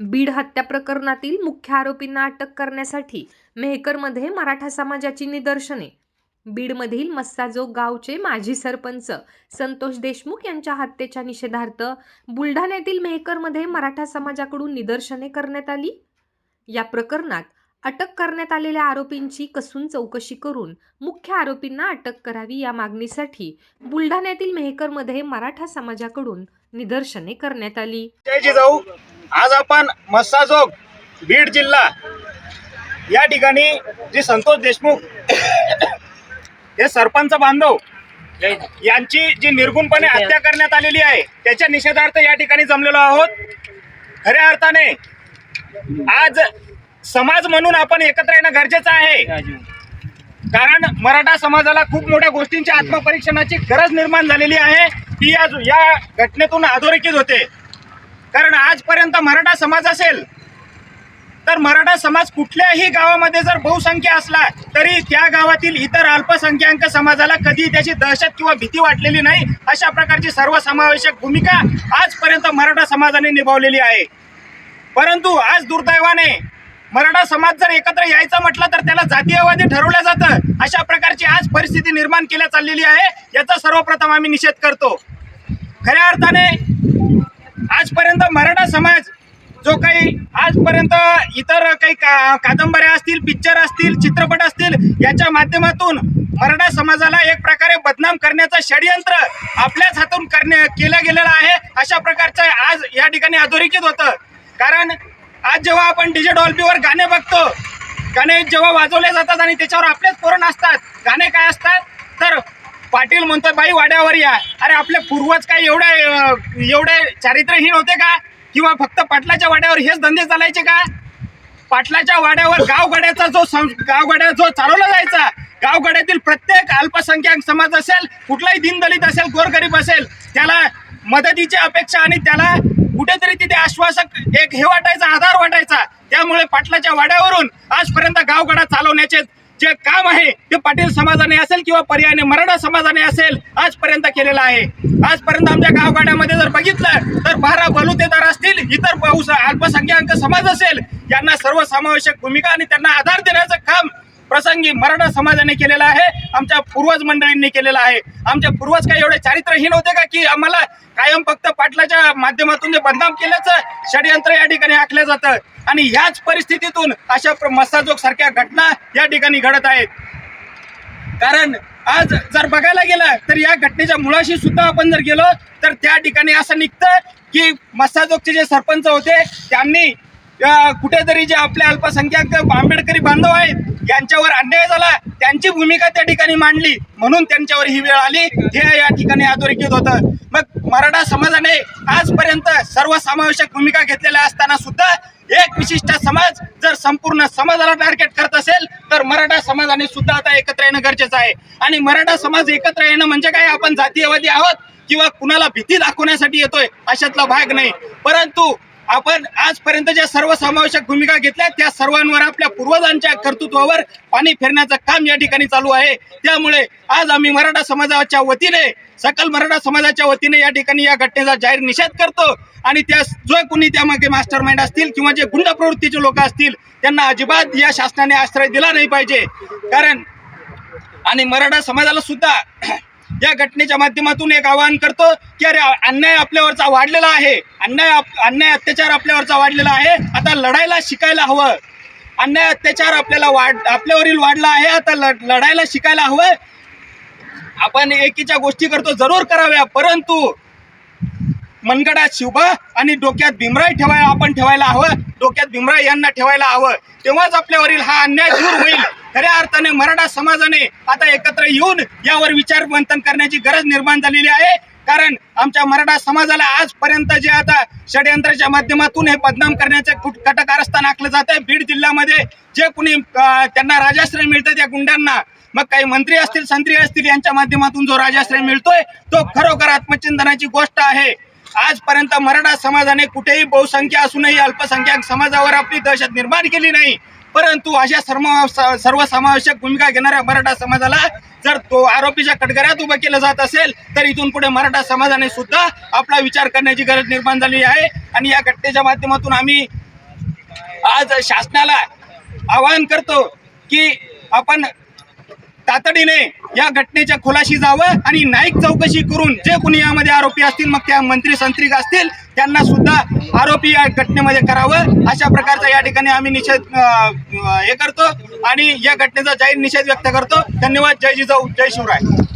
बीड हत्या प्रकरणातील मुख्य आरोपींना अटक करण्यासाठी मेहकरमध्ये मराठा समाजाची निदर्शने. बीडमधील मस्साजोग गावचे माजी सरपंच संतोष देशमुख यांच्या हत्येच्या निषेधार्थ बुलढाण्यातील मेहकरमध्ये मराठा समाजाकडून निदर्शने करण्यात आली. या प्रकरणात अटक करण्यात आलेल्या आरोपींची कसून चौकशी करून मुख्य आरोपींना अटक करावी या मागणीसाठी बुलढाण्यातील मेहकरमध्ये मराठा समाजाकडून निदर्शने करण्यात आली. जय जिजाऊ. आज आपण मस्साजोग बीड जिल्हा या ठिकाणी जे संतोष देशमुख हे सरपंच बांधव यांची जी निर्गुणपणे हत्या करण्यात आलेली आहे त्याच्या निषेधार्थ या ठिकाणी जमलेलो आहोत. खऱ्या अर्थाने आज समाज म्हणून आपण एकत्र येणं गरजेचं आहे. कारण मराठा समाजाला खूप मोठ्या गोष्टींची आत्मपरीक्षणाची गरज निर्माण झालेली आहे. ती या या घटनेतून अधोरेखित होते. कारण आजपर्यंत मराठा समाज असेल तर मराठा समाज कुठल्याही गावामध्ये जर बहुसंख्य असला तरी त्या गावातील इतर अल्पसंख्याक समाजाला कधी त्याची दहशत किंवा भीती वाटलेली नाही. अशा प्रकारची सर्वसमावेशक भूमिका आजपर्यंत मराठा समाजाने निभावलेली आहे. परंतु आज दुर्दैवाने मराठा समाज जर एकत्र यायचं म्हटलं तर त्याला जातीयवादी ठरवलं जातं. अशा प्रकारची आज परिस्थिती निर्माण केल्या चाललेली आहे. याचा सर्वप्रथम आम्ही निषेध करतो. खऱ्या अर्थाने आजपर्यंत मराठा समाज जो काही आजपर्यंत इतर काही का कादंबऱ्या असतील पिक्चर असतील चित्रपट असतील याच्या माध्यमातून मराठा समाजाला एक प्रकारे बदनाम करण्याचं षडयंत्र आपल्याच हातून करणे केलं गेलेलं आहे अशा प्रकारचं आज या ठिकाणी अधोरेखित होतं. कारण आज जेव्हा आपण डीजे डॉल्बीवर गाणे बघतो गाणे जेव्हा वाजवले जातात आणि त्याच्यावर आपलेच पोरण असतात गाणे काय असतात तर पाटील म्हणतोय बाई वाड्यावर या. अरे आपले पूर्वज काय एवढे एवढे चारित्र्यहीन होते का? किंवा फक्त पाटलाच्या वाड्यावर हेच धंदे चालायचे का? पाटलाच्या वाड्यावर गावगड्याचा जो सं गावगड्या जो चालवला जायचा गावगड्यातील प्रत्येक अल्पसंख्याक समाज असेल कुठलाही दिनदलित असेल गोरगरीब असेल त्याला मदतीची अपेक्षा आणि त्याला कुठेतरी तिथे आश्वासक एक हे वाटायचा आधार वाटायचा. त्यामुळे पाटलाच्या वाड्यावरून आजपर्यंत गावगडा चालवण्याचे जे काम आहे ते पाटील समाजाने असेल किंवा पर्यायाने मराठा समाजाने असेल आजपर्यंत केलेलं आहे. आजपर्यंत आमच्या गावगाड्यामध्ये जर बघितलं तर बारा बलुतेदार असतील इतर अल्पसंख्याक समाज असेल यांना सर्वसमावेशक भूमिका आणि त्यांना आधार देण्याचं काम प्रसंगी मराठा समाजाने केलेला आहे आमच्या पूर्वज मंडळींनी केलेला आहे. आमचे पूर्वज काय एवढे चारित्र्यहीन होते का की आम्हाला कायम फक्त पाटलाच्या माध्यमातून जे बदनाम केल्याचं षडयंत्र या ठिकाणी आखलं जातं. आणि ह्याच परिस्थितीतून अशा मस्ताजोग सारख्या घटना या ठिकाणी घडत आहेत. कारण आज जर बघायला गेलं तर या घटनेच्या मुळाशी सुद्धा आपण जर गेलो तर त्या ठिकाणी असं निघतं की मस्ताजोगचे जे सरपंच होते त्यांनी कुठेतरी जे आपले अल्पसंख्याक आंबेडकरी बांधव आहेत यांच्यावर अन्याय झाला त्यांची भूमिका त्या ठिकाणी मांडली. म्हणून त्यांच्यावर ही वेळ आली. हे या ठिकाणी अधोरेखित होतं. मग मराठा समाजाने आजपर्यंत सर्वसमावेशक भूमिका घेतलेल्या असताना सुद्धा एक विशिष्ट समाज जर संपूर्ण समाजाला टार्गेट करत असेल तर मराठा समाजाने सुद्धा आता एकत्र येणं गरजेचं आहे. आणि मराठा समाज एकत्र येणं म्हणजे काय? आपण जातीयवादी आहोत किंवा कुणाला भीती दाखवण्यासाठी येतोय अशातला भाग नाही. परंतु आपण आजपर्यंत ज्या सर्वसमावेशक भूमिका घेतल्या त्या सर्वांवर आपल्या पूर्वजांच्या कर्तृत्वावर पाणी फिरण्याचं काम या ठिकाणी चालू आहे. त्यामुळे आज आम्ही मराठा समाजाच्या वतीने सकल मराठा समाजाच्या वतीने या ठिकाणी या घटनेचा जाहीर निषेध करतो. आणि त्या जो कोणी त्यामागे मास्टर माइंड असतील किंवा जे गुंड प्रवृत्तीचे लोक असतील त्यांना अजिबात या शासनाने आश्रय दिला नाही पाहिजे. कारण आणि मराठा समाजाला सुद्धा या घटनेच्या माध्यमातून एक आवाहन करतो की अरे अन्याय आपल्यावरचा वाढलेला आहे. अन्याय अन्याय अत्याचार आपल्यावरचा वाढलेला आहे. आता लढायला शिकायला हवं. अन्याय अत्याचार आपल्याला वाढ आपल्यावरील वाढला आहे. आता लढायला शिकायला हवं. आपण एकीच्या गोष्टी करतो जरूर कराव्या. परंतु मनगडात शिवबा आणि डोक्यात भीमराय ठेवायला आपण ठेवायला हवं. डोक्यात भीमराय यांना ठेवायला हवं. तेव्हाच आपल्यावरील हा अन्याय दूर होईल. खऱ्या अर्थाने मराठा समाजाने आता एकत्र येऊन यावर विचार मंथन करण्याची गरज निर्माण झालेली आहे. कारण आमच्या मराठा समाजाला आजपर्यंत जे आता षडयंत्राच्या माध्यमातून हे बदनाम करण्याचे कट कटकारस्थान आखलं जात आहे. बीड जिल्ह्यामध्ये जे कुणी त्यांना राजाश्रय मिळतं त्या गुंडांना मग काही मंत्री असतील संत्री असतील यांच्या माध्यमातून जो राजाश्रय मिळतोय तो खरोखर आत्मचिंतनाची गोष्ट आहे. आजपर्यंत मराठा समाजाने कुठेही बहुसंख्या असूनही अल्पसंख्याक समाजावर आपली दहशत निर्माण केली नाही. परंतु अशा सर्व सर्वसमावेशक भूमिका घेणाऱ्या मराठा समाजाला जर तो आरोपीच्या कटगऱ्यात उभं केलं जात असेल तर इथून पुढे मराठा समाजाने सुद्धा आपला विचार करण्याची गरज निर्माण झाली आहे. आणि या घटनेच्या माध्यमातून आम्ही आज शासनाला आवाहन करतो की आपण तातडीने या घटनेच्या खोलाशी जावं आणि नाईक चौकशी करून जे कोणी यामध्ये आरोपी असतील मग त्या मंत्री संत्रिक असतील त्यांना सुद्धा आरोपी या घटनेमध्ये करावं अशा प्रकारचा या ठिकाणी आम्ही निषेध हे करतो आणि या घटनेचा जाहीर निषेध व्यक्त करतो. धन्यवाद. जय जिजाऊ. जय शिवराय.